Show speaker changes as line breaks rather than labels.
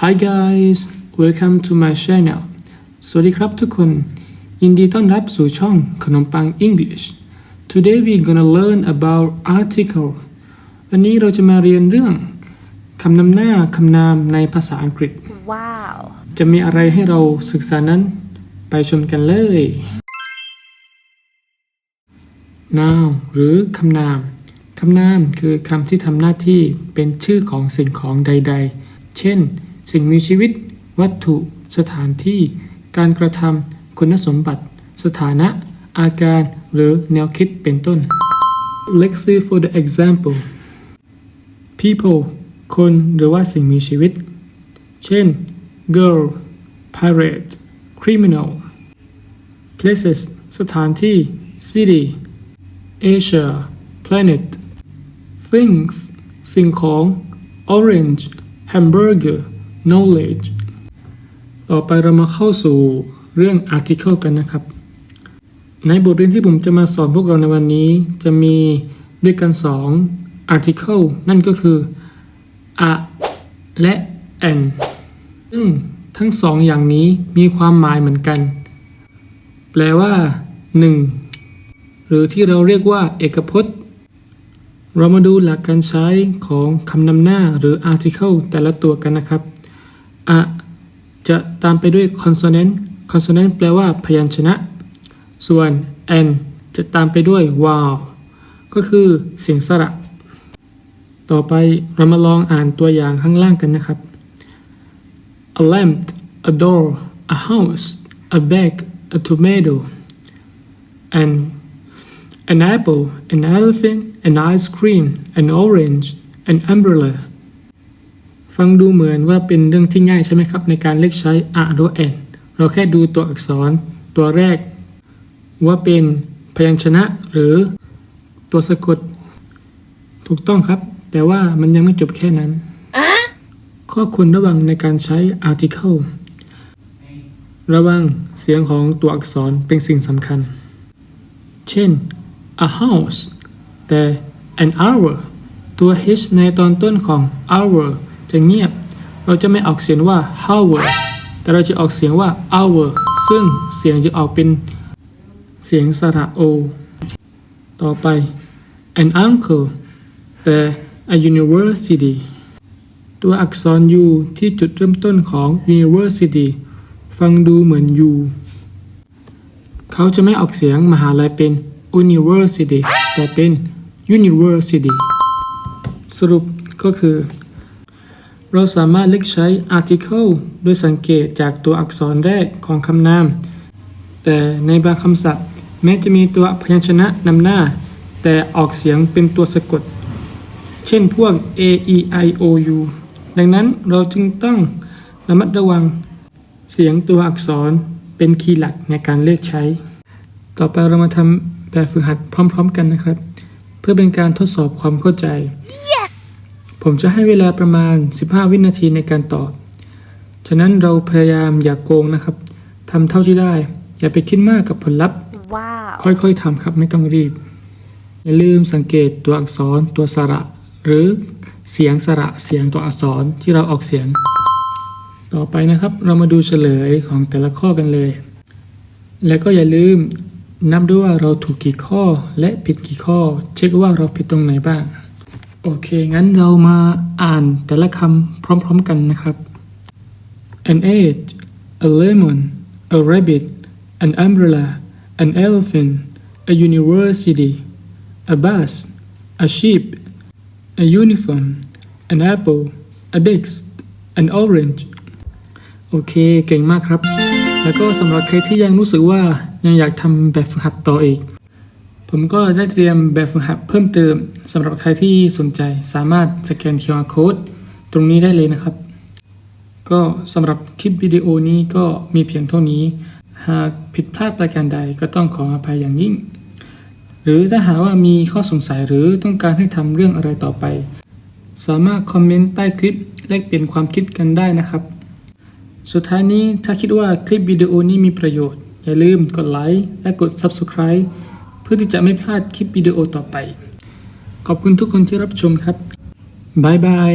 Hi guys welcome to my channel สวัสดีครับทุกคน ยินดีต้อนรับสู่ช่องขนมปัง English Today we're gonna learn about article วันนี้เราจะมาเรียนเรื่องคำนำหน้าคำนามในภาษาอังกฤษ
Wow.
จะมีอะไรให้เราศึกษานั้น ไปชมกันเลย noun หรือคำนามคำนามคือคำที่ทำหน้าที่เป็นชื่อของสิ่งของใด ๆ เช่น สิ่งมีชีวิต วัตถุ สถานที่ การกระทำคุณสมบัติ สถานะ อาการ หรือแนวคิดเป็นต้น Let's see for the example people คนหรือว่าสิ่งมีชีวิต เช่น girl pirate criminal places สถานที่ city Asia planet things สิ่งของ orange hamburger knowledge ต่อไปเรามาเข้าสู่เรื่อง article กันนะครับ ในบทเรียนที่ผมจะมาสอนพวกเราในวันนี้ จะมีด้วยกันสอง article นั่นก็คือ a และ an ซึ่งทั้งสองอย่างนี้มีความหมายเหมือนกัน แปลว่า 1 หรือที่เราเรียกว่า เอกพจน์ เรามาดูหลักการใช้ของคำนำหน้าหรือ article แต่ละตัวกันนะครับ a จะตามไปด้วย consonant consonant แปลว่าพยัญชนะ ส่วน n จะตามไปด้วย vowel ก็คือเสียงสระ ต่อไปเรามาลองอ่านตัวอย่างข้างล่างกันนะครับ a lamp a door a house a bag a tomato an an apple an elephant an ice cream an orange an umbrella ฟังดูเหมือนว่าเป็นเรื่องที่ง่ายใช่ไหมครับ ในการเลือกใช้ a หรือ n เราแค่ดูตัวอักษรตัวแรก ว่าเป็นพยัญชนะหรือตัวสะกด ถูกต้องครับ แต่ว่ามันยังไม่จบแค่นั้น ข้อควรระวังในการใช้ article ระวังเสียงของตัวอักษรเป็นสิ่งสำคัญ เช่น a house แต่ an hour ตัว h ในตอนต้นของ hour จะเงียบ เราจะไม่ออกเสียงว่า hour แต่เราจะออกเสียงว่า hour ซึ่งเสียงจะออกเป็นเสียงสระโอ ต่อไป an uncle แต่ a university ตัวอักษร U ที่จุดเริ่มต้นของ University ฟังดูเหมือน U เขาจะไม่ออกเสียงมหาลัยเป็น University แต่เป็น University สรุปก็คือ เราสามารถเลือกใช้ article โดยสังเกตจากตัวอักษรแรกของคำนาม แต่ในบางคำศัพท์ แม้จะมีตัวพยัญชนะนำหน้า แต่ออกเสียงเป็นตัวสะกด เช่นพวก a e i o u ดังนั้นเราจึงต้องระมัดระวังเสียงตัวอักษรเป็นคีย์หลักในการเลือกใช้ ต่อไปเรามาทำแบบฝึกหัดพร้อม ๆ กันนะครับ เพื่อเป็นการทดสอบความเข้าใจ ผมจะให้เวลาประมาณ 15 วินาทีในการตอบ ฉะนั้นเราพยายามอย่ากโกงนะครับทำเท่าที่ได้ อย่าไปคิดมากกับผลลัพธ์
Wow.
ค่อยๆทำครับไม่ต้องรีบ อย่าลืมสังเกตตัวอักษรตัวสระ หรือเสียงสระเสียงตัวอักษรที่เราออกเสียง ต่อไปนะครับ เรามาดูเฉลยของแต่ละข้อกันเลย และก็อย่าลืมนับด้วยว่าเราถูกกี่ข้อและผิดกี่ข้อ เช็คว่าเราผิดตรงไหนบ้าง โอเค งั้นเรามาอ่านแต่ละคำพร้อมๆกันนะครับ an egg a lemon a rabbit an umbrella an elephant a university a bus a sheep a uniform an apple a desk an orange โอเค เก่งมากครับ แล้วก็สำหรับใครที่ยังรู้สึกว่ายังอยากทำแบบฝึกหัดต่ออีก ผมก็ได้เตรียมแบบฝึกหัดเพิ่มเติมสำหรับใครที่สนใจสามารถสแกน QR code ตรงนี้ได้เลยนะครับ ก็สำหรับคลิปวิดีโอนี้ก็มีเพียงเท่านี้ หากผิดพลาดประการใดก็ต้องขออภัยอย่างยิ่ง หรือถ้าหากว่ามีข้อสงสัยหรือต้องการให้ทำเรื่องอะไรต่อไป สามารถคอมเมนต์ใต้คลิปแลกเปลี่ยนความคิดกันได้นะครับ สุดท้ายนี้ถ้าคิดว่าคลิปวิดีโอนี้มีประโยชน์ อย่าลืมกดไลค์และกด Subscribe พื่อที่จะไม่พลาดคลิปวิดีโอต่อไป ขอบคุณทุกคนที่รับชมครับบายบาย